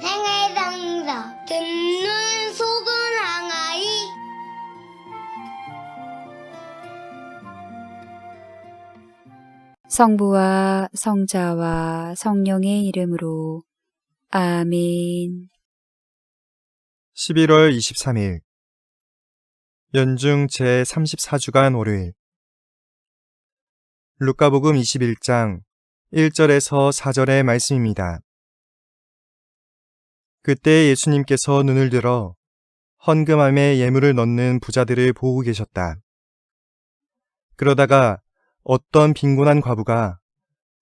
생활상사. 듣는 속은 항아리. 성부와 성자와 성령의 이름으로. 아멘. 11월 23일. 연중 제34주간 월요일. 루카복음 21장 1절에서 4절의 말씀입니다. 그때 예수님께서 눈을 들어 헌금함에 예물을 넣는 부자들을 보고 계셨다. 그러다가 어떤 빈곤한 과부가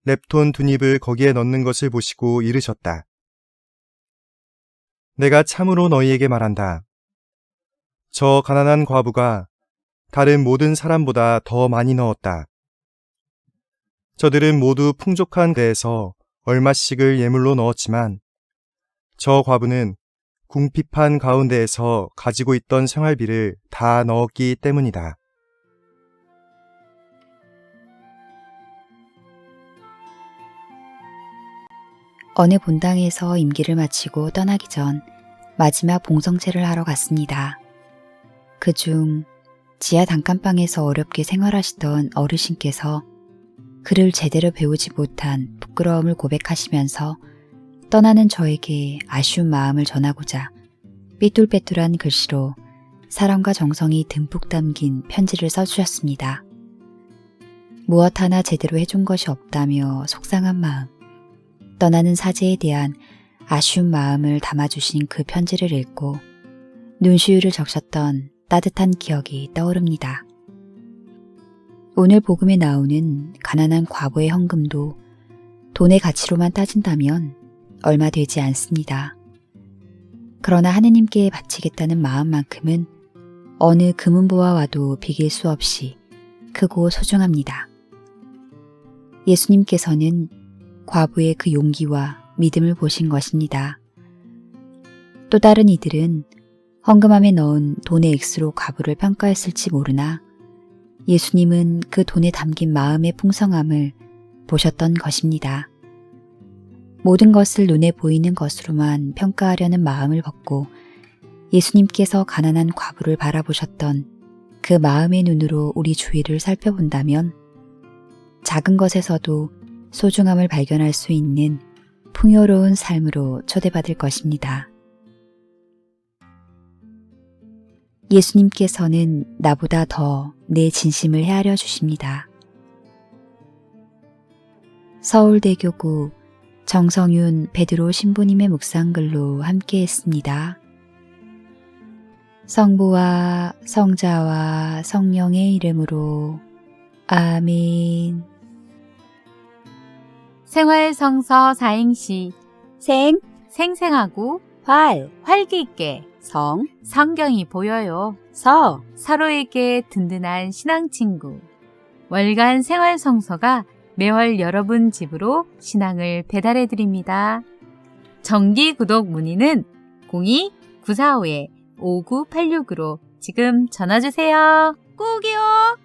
랩톤 두 잎을 거기에 넣는 것을 보시고 이르셨다. 내가 참으로 너희에게 말한다. 저 가난한 과부가 다른 모든 사람보다 더 많이 넣었다. 저들은 모두 풍족한 데에서 얼마씩을 예물로 넣었지만 저 과부는 궁핍한 가운데에서 가지고 있던 생활비를 다 넣었기 때문이다. 어느 본당에서 임기를 마치고 떠나기 전 마지막 봉성체를 하러 갔습니다. 그 중 지하 단칸방에서 어렵게 생활하시던 어르신께서 글을 제대로 배우지 못한 부끄러움을 고백하시면서 떠나는 저에게 아쉬운 마음을 전하고자 삐뚤빼뚤한 글씨로 사랑과 정성이 듬뿍 담긴 편지를 써주셨습니다. 무엇 하나 제대로 해준 것이 없다며 속상한 마음, 떠나는 사제에 대한 아쉬운 마음을 담아주신 그 편지를 읽고 눈시울을 적셨던 따뜻한 기억이 떠오릅니다. 오늘 복음에 나오는 가난한 과부의 헌금도 돈의 가치로만 따진다면 얼마 되지 않습니다. 그러나 하느님께 바치겠다는 마음만큼은 어느 금은보와 와도 비길 수 없이 크고 소중합니다. 예수님께서는 과부의 그 용기와 믿음을 보신 것입니다. 또 다른 이들은 헌금함에 넣은 돈의 액수로 과부를 평가했을지 모르나 예수님은 그 돈에 담긴 마음의 풍성함을 보셨던 것입니다. 모든 것을 눈에 보이는 것으로만 평가하려는 마음을 벗고 예수님께서 가난한 과부를 바라보셨던 그 마음의 눈으로 우리 주위를 살펴본다면 작은 것에서도 소중함을 발견할 수 있는 풍요로운 삶으로 초대받을 것입니다. 예수님께서는 나보다 더 내 진심을 헤아려 주십니다. 서울대교구 정성윤 베드로 신부님의 묵상글로 함께 했습니다. 성부와 성자와 성령의 이름으로 아멘. 생활성서 사행시 생, 생생하고 활, 활기 있게 성, 성경이 보여요. 서, 서로에게 든든한 신앙 친구. 월간 생활성서가 매월 여러분 집으로 신앙을 배달해 드립니다. 정기 구독 문의는 02-945-5986으로 지금 전화 주세요. 꼭이요.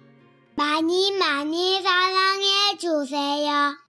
많이 많이 사랑해 주세요.